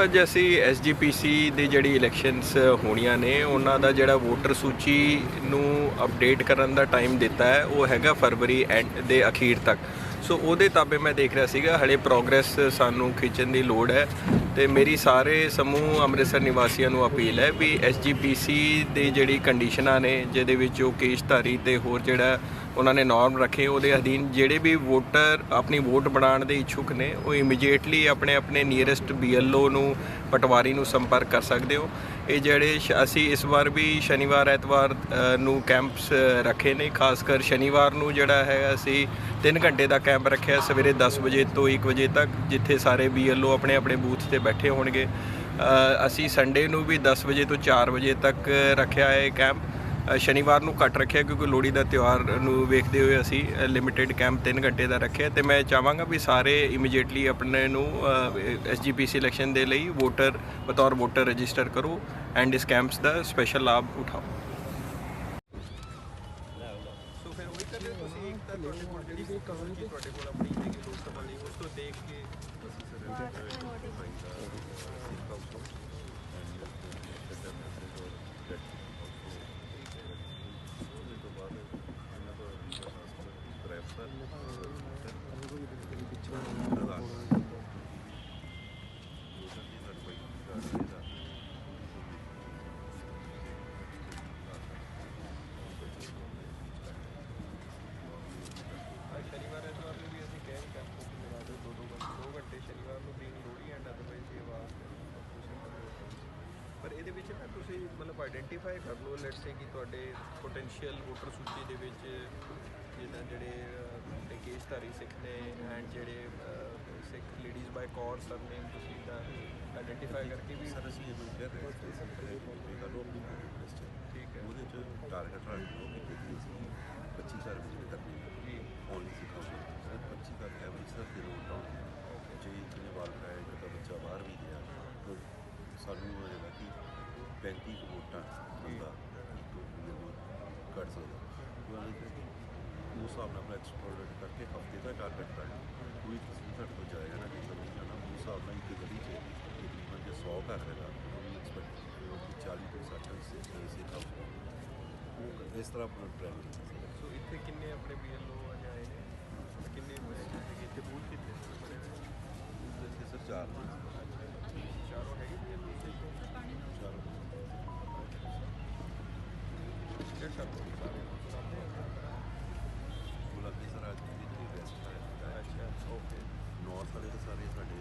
ਅੱਜ ਅਸੀਂ ਐਸਜੀਪੀਸੀ ਦੇ ਜਿਹੜੀ ਇਲੈਕਸ਼ਨਸ ਹੋਣੀਆਂ ਨੇ, ਉਹਨਾਂ ਦਾ ਜਿਹੜਾ ਵੋਟਰ ਸੂਚੀ ਨੂੰ ਅਪਡੇਟ ਕਰਨ ਦਾ ਟਾਈਮ ਦਿੱਤਾ ਹੈ, ਉਹ ਹੈਗਾ ਫਰਵਰੀ ਐਂਡ ਦੇ ਅਖੀਰ ਤੱਕ। ਸੋ ਉਹਦੇ ਤਾਬੇ ਮੈਂ ਦੇਖ ਰਿਹਾ ਸੀਗਾ, ਹਲੇ ਪ੍ਰੋਗਰੈਸ ਸਾਨੂੰ ਖਿੱਚਣ ਦੀ ਲੋੜ ਹੈ ਤੇ ਮੇਰੀ ਸਾਰੇ ਸਮੂਹ ਅੰਮ੍ਰਿਤਸਰ ਨਿਵਾਸੀਆਂ ਨੂੰ ਅਪੀਲ ਹੈ ਵੀ ਐਸਜੀਪੀਸੀ ਦੇ ਜਿਹੜੀ ਕੰਡੀਸ਼ਨਾਂ ਨੇ, ਜਿਹਦੇ ਵਿੱਚ ਉਹ ਕੇਸ਼ਧਾਰੀ ਤੇ ਹੋਰ ਜਿਹੜਾ ਉਹਨਾਂ ਨੇ ਨਾਰਮ ਰੱਖੇ, ਉਹਦੇ ਅਧੀਨ ਜਿਹੜੇ ਵੀ ਵੋਟਰ ਆਪਣੀ ਵੋਟ ਬਣਾਉਣ ਦੇ ਇੱਛੁਕ ਨੇ, ਉਹ ਇਮੀਡੀਏਟਲੀ ਆਪਣੇ ਆਪਣੇ ਨੀਅਰੈਸਟ ਬੀਐਲਓ ਨੂੰ, ਪਟਵਾਰੀ ਨੂੰ ਸੰਪਰਕ ਕਰ ਸਕਦੇ ਹੋ। ਇਹ ਜਿਹੜੇ ਸ਼- ਅਸੀਂ ਇਸ ਵਾਰ ਵੀ ਸ਼ਨੀਵਾਰ, ਐਤਵਾਰ ਨੂੰ ਕੈਂਪਸ ਰੱਖੇ ਨੇ, ਖਾਸ ਕਰ ਸ਼ਨੀਵਾਰ ਨੂੰ ਜਿਹੜਾ ਹੈ, ਅਸੀਂ 3 ਘੰਟੇ ਦਾ ਕੈਂਪ ਰੱਖਿਆ, ਸਵੇਰੇ 10 ਵਜੇ ਤੋਂ 1 ਵਜੇ ਤੱਕ, ਜਿੱਥੇ ਸਾਰੇ ਬੀਐਲਓ ਆਪਣੇ ਆਪਣੇ ਬੂਥ ਤੇ ਬੈਠੇ ਹੋਣਗੇ। ਅਸੀਂ ਸੰਡੇ ਨੂੰ ਵੀ 10 ਵਜੇ ਤੋਂ 4 ਵਜੇ ਤੱਕ ਰੱਖਿਆ ਹੈ ਕੈਂਪ ਸ਼ਨੀਵਾਰ ਨੂੰ ਘੱਟ ਰੱਖਿਆ ਕਿਉਂਕਿ ਲੋਹੜੀ ਦਾ ਤਿਉਹਾਰ ਨੂੰ ਵੇਖਦੇ ਹੋਏ ਅਸੀਂ ਲਿਮਿਟਿਡ ਕੈਂਪ 3 ਘੰਟੇ ਦਾ ਰੱਖਿਆ ਤੇ ਮੈਂ ਚਾਹਾਂਗਾ ਵੀ ਸਾਰੇ ਇਮੀਡੀਏਟਲੀ ਆਪਣੇ ਨੂੰ ਐਸਜੀਪੀਸੀ ਇਲੈਕਸ਼ਨ ਦੇ ਲਈ ਵੋਟਰ ਬਤੌਰ ਵੋਟਰ ਰਜਿਸਟਰ ਕਰੋ ਐਂਡ ਇਸ ਕੈਂਪਸ ਦਾ ਸਪੈਸ਼ਲ ਲਾਭ ਉਠਾਓ ਸੋ ਫਿਰ ਉਹੀ ਕਰ ਰਹੇ ਤੁਸੀਂ ਇੱਕ ਤਾਂ ਤੁਹਾਡੇ ਕੋਲ ਜਿਹੜੀ ਤੁਹਾਡੇ ਕੋਲ ਆਪਣੀ ਹੈਗੀ ਲੋਕ ਸਭਾ ਲਈ ਉਸ ਤੋਂ ਦੇਖ ਕੇ ਅੱਜ ਸ਼ਨੀਵਾਰ ਨੂੰ ਬੀਂਗ ਲੋਹੜੀ ਐਂਡ ਅਦਰਵਾਈਜ਼ ਆਵਾਜ਼ ਪਰ ਇਹਦੇ ਵਿੱਚ ਨਾ ਤੁਸੀਂ ਮਤਲਬ ਆਇਡੈਂਟੀਫਾਈ ਕਰ ਲਓ ਲੈਟਸ ਸੇ ਕਿ ਤੁਹਾਡੇ ਪੋਟੈਂਸ਼ੀਅਲ ਵੋਟਰ ਸੂਚੀ ਦੇ ਵਿੱਚ ਜਿੱਦਾਂ ਜਿਹੜੇ ਕੇਸਧਾਰੀ ਸਿੱਖ ਨੇ ਐਂਡ ਜਿਹੜੇ ਸਿੱਖ ਲੇਡੀਜ਼ ਬਾਈ ਕੌਰ ਸਰਨੇਮ ਤੁਸੀਂ ਦਾ ਆਇਡੈਂਟੀਫਾਈ ਕਰਕੇ ਵੀ ਸਰ ਅਸੀਂ ਇਹ ਕੋਈ ਕਹਿ ਰਹੇ ਹੈ ਠੀਕ ਹੈ। ਉਹਦੇ ਚ ਟਾਰਗੇਟ ਰੱਖ ਲਓ ਕਿ ਕਿੰਨੀ ਸੀ 25 ਘਰ ਵਿੱਚ ਕਰਨੀ ਹੈ ਜੀ। ਓਨਲੀ ਸਿਖਾਉਂਦੇ ਸਰ 25 ਘਰ ਐਵਰੇਜ ਸਰ ਦੇ ਨੋਟ ਡਾਊਨ ਜੇ ਜਿਹਨੇ ਵਾਲ ਕਰਾਇਆ ਜਾਂ ਤਾਂ ਬੱਚਾ ਬਾਹਰ ਵੀ ਗਿਆ ਤਾਂ ਸਾਨੂੰ ਇਹ ਹੈਗਾ ਕਿ 35 ਕੁ ਵੋਟਾਂ ਬੰਦਾ ਇੱਕ ਨੂੰ ਕੱਢ ਸਕਦਾ ਉਹ ਵਾਲੇ ਤੇ ਉਸ ਹਿਸਾਬ ਨਾਲ ਆਪਣਾ ਐਕਸਪਲੋਰੇਟ ਕਰਕੇ ਹਫ਼ਤੇ ਦਾ ਟਾਰਗੇਟ ਰੱਖ ਕੋਈ ਕਿਸੇ ਸਾਡੇ ਤੋਂ ਜਾਏਗਾ ਨਾ ਕਿਸੇ ਨੂੰ ਜਾਣਾ ਉਸ ਹਿਸਾਬ ਨਾਲ ਇੱਕ ਗਲੀ 'ਚ ਤਕਰੀਬਨ ਜੇ 100 ਘਰ ਹੈਗਾ ਉਹ ਵੀ ਐਕਸਪੈਕਟ ਕਿ 40 ਤੋਂ 60 ਸੇ ਸੇ ਉਹ ਇਸ ਤਰ੍ਹਾਂ ਆਪਣਾ ਟਰੈਵਲ ਸੋ ਇੱਥੇ ਕਿੰਨੇ ਆਪਣੇ ਬੀਐਲਓ ਅਜੇ ਆਏ ਨੇ? ਕਿੰਨੇ ਬੂਥ ਹੋਏ ਤੇ ਹੈਗੇ ਬੀਐਲਓ ਚਾਰ ਡੇਢ ਸਾਲ ਗੁਲਾਬੀ ਸਰ ਅੱਜ ਦੀ ਜਿਹੜੀ ਵੈਸਟ ਹੈ ਅੱਛਾ ਓਕੇ ਨਾਰਥ ਵਾਲੇ ਤਾਂ ਸਾਰੇ ਸਾਡੇ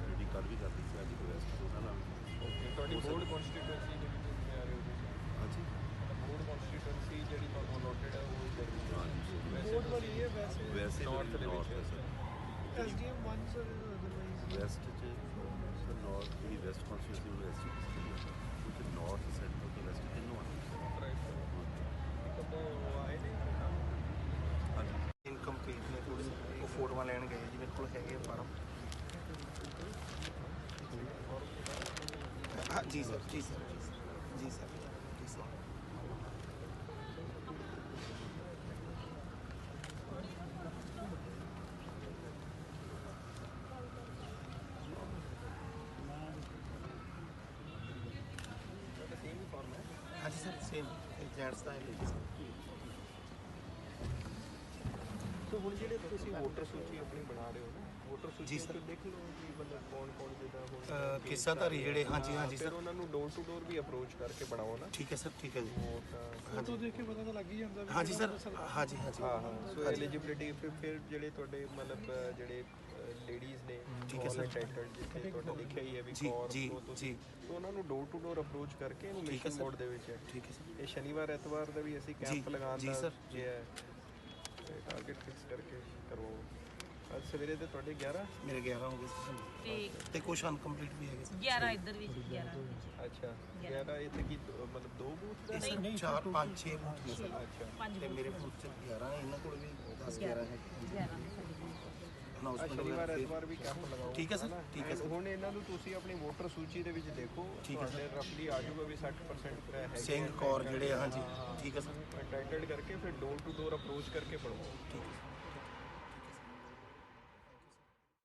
ਜਿਹੜੀ ਕੱਲ ਵੀ ਕਰਦੀ ਸੀ ਅੱਜ ਵੈਸਟ ਉਹਨਾਂ ਨਾਲ ਓਕੇ ਤੁਹਾਡੀ ਬੋਰਡ ਕਨਸਟੀਟੂਐਂਸੀ ਦੇ ਵਿੱਚ ਕਿੰਨੇ ਆ ਰਹੇ ਹੋ ਤੁਸੀਂ ਹਾਂਜੀ। ਬੋਰਡ ਕਨਸਟੀਟੂਐਂਸੀ ਜਿਹੜੀ ਤੁਹਾਨੂੰ ਅਲੋਟਡ ਹੈ ਉਹ ਜਿਹੜੀ ਹਾਂਜੀ। ਵੈਸੇ Board ਵਾਲੀ ਹੈ ਵੈਸੇ ਵੈਸੇ North ਦੇ ਨਾਰਥ ਵਿੱਚ। ਹੈ sir SDM 1 sir otherwise west ਚ ਸਰ ਨਾਰਥ ਜਿਹੜੀ ਵੈਸਟ ਕਨਸਟੀਟਿਊਸ਼ਨ ਵੈਸਟ ਉਹ ਚ ਨਾਰਥ ਸੈਂਟਰ ਤੋਂ ਵੈਸਟ ਕਿੰਨੋਂ ਆਉਂਦੀ ਇੱਕ ਤਾਂ ਉਹ ਆਏ ਨੇ ਹਾਂਜੀ ਇਨਕੰਪਲੀਟ ਨੇ ਥੋੜੀ ਉਹ ਫੋਟੋਆਂ ਲੈਣ ਗਏ ਜੀ ਮੇਰੇ ਕੋਲ ਹੈਗੇ ਫਾਰਮ ਹਾਂ ਜੀ ਸਰ ਜੀ ਸਰ ਜੀ ਸਰ ਜੀ ਸਰ ਜੀ ਸਰ ਸੇਮ ਹੀ ਫਾਰਮ ਹੈ ਹਾਂ ਜੀ ਸਰ ਸੇਮ ਜੈਂਟਸ ਦਾ ਹੈ ਲੇਡੀਜ਼ ਸੋ ਹੁਣ ਜਿਹੜੇ ਤੁਸੀਂ ਵੋਟਰ ਸੂਚੀ ਆਪਣੀ ਬਣਾ ਰਹੇ ਹੋ ਨਾ ਵੋਟਰ ਸੂਚੀ ਸਰ। ਦੇਖ ਲਓ ਕਿ ਮਤਲਬ ਕੌਣ ਕੌਣ ਜਿਹਦਾ ਹੁਣ ਕਿੱਸਾਧਾਰੀ ਜਿਹੜੇ, ਹਾਂਜੀ, ਹਾਂਜੀ, ਫਿਰ ਸਰ। ਉਹਨਾਂ ਨੂੰ door to door we approach ਕਰਕੇ ਬਣਾਓ ਨਾ। ਠੀਕ ਹੈ ਸਰ ਠੀਕ ਹੈ ਜੀ। ਵੋਟ ਫੋਟੋ ਦੇਖ ਕੇ ਪਤਾ ਤਾਂ ਲੱਗ ਹੀ ਜਾਂਦਾ ਵੀ ਹਾਂ ਜੀ ਕਿਹੜਾ ਸਰ। ਬੰਦਾ ਹਾਂ ਜੀ ਹਾਂ ਜੀ ਹਾਂ। ਸੋ ਐਲੀਜੀਬਿਲਿਟੀ ਫਿਰ ਫਿਰ ਜਿਹੜੇ ਤੁਹਾਡੇ ਮਤਲਬ ਜਿਹੜੇ ਲੇਡੀਜ਼ ਨੇ ਠੀਕ ਹੈ, ਸਰ। ਟਾਈਟਲ ਜਿੱਥੇ ਤੁਹਾਡਾ ਲਿਖਿਆ ਹੀ ਹੈ ਵੀ ਜੀ, ਕੌਰ ਜੀ, ਤੋਂ ਜੀ। ਸੋ ਉਹਨਾਂ ਨੂੰ ਡੋਰ ਟੂ ਡੋਰ ਅਪਰੋਚ ਕਰਕੇ ਇਹਨੂੰ ਮਿਸ਼ਨ। ਮੋਡ ਦੇ ਵਿੱਚ ਹੈ। ਠੀਕ ਹੈ ਸਰ। ਇਹ ਸ਼ਨੀਵਾਰ ਐਤਵਾਰ ਦਾ ਵੀ ਅਸੀਂ ਜੀ, ਕੈਂਪ ਲਗਾਉਣ ਜੀ, ਸਰ, ਹੈ। ਟਾਰਗੇਟ ਫਿਕਸ ਕਰਕੇ ਕਰੋ। ਅੱਜ ਸਵੇਰੇ ਤੇ ਤੁਹਾਡੇ 11 ਮੇਰੇ 11 ਹੋ ਗਏ ਸਰ ਤੇ ਤੇ ਕੁਝ ਅਨਕੰਪਲੀਟ ਵੀ ਹੈਗੇ ਸਰ 11 ਇੱਧਰ ਵੀ 11 ਅੱਛਾ 11 ਇੱਥੇ ਕੀ ਦੋ- ਮਤਲਬ ਦੋ ਬੂਥ ਦਾ? ਇਹ ਸਰ 4 5 6 ਬੂਥ ਨੇ ਸਰ ਅੱਛਾ ਪੰਜ ਤੇ ਮੇਰੇ ਬੂਥ ਚ 11 ਹੈ, ਇਹਨਾਂ ਕੋਲ ਵੀ 10 11 ਹੈ। 11 ਅੱਜ ਅਨਾਉਂਸਮੈਂਟ ਸ਼ਨੀਵਾਰ ਐਤਵਾਰ ਵੀ ਕੈਂਪ ਲਗਾਓ। ਠੀਕ ਹੈ ਸਰ, ਹਨਾ? ਠੀਕ ਹੈ And ਸਰ। ਹੁਣ ਇਹਨਾਂ ਨੂੰ ਤੁਸੀਂ ਆਪਣੀ ਵੋਟਰ ਸੂਚੀ ਦੇ ਵਿੱਚ ਦੇਖੋ। ਠੀਕ ਹੈ ਤੁਹਾਡੇ ਰਫਲੀ ਆ ਜਾਊਗਾ ਵੀ 60% ਹੈਗੇ ਸਿੰਘ ਕੌਰ ਜਿਹੜੇ ਆ, ਹਾਂਜੀ। ਠੀਕ ਹੈ ਸਰ। ਟਾਈਟਲਡ ਕਰਕੇ ਫਿਰ ਡੋਰ ਟੂ ਡੋਰ ਅਪਰੋਚ ਕਰਕੇ ਪੜੋ ਠੀਕ ਹੈ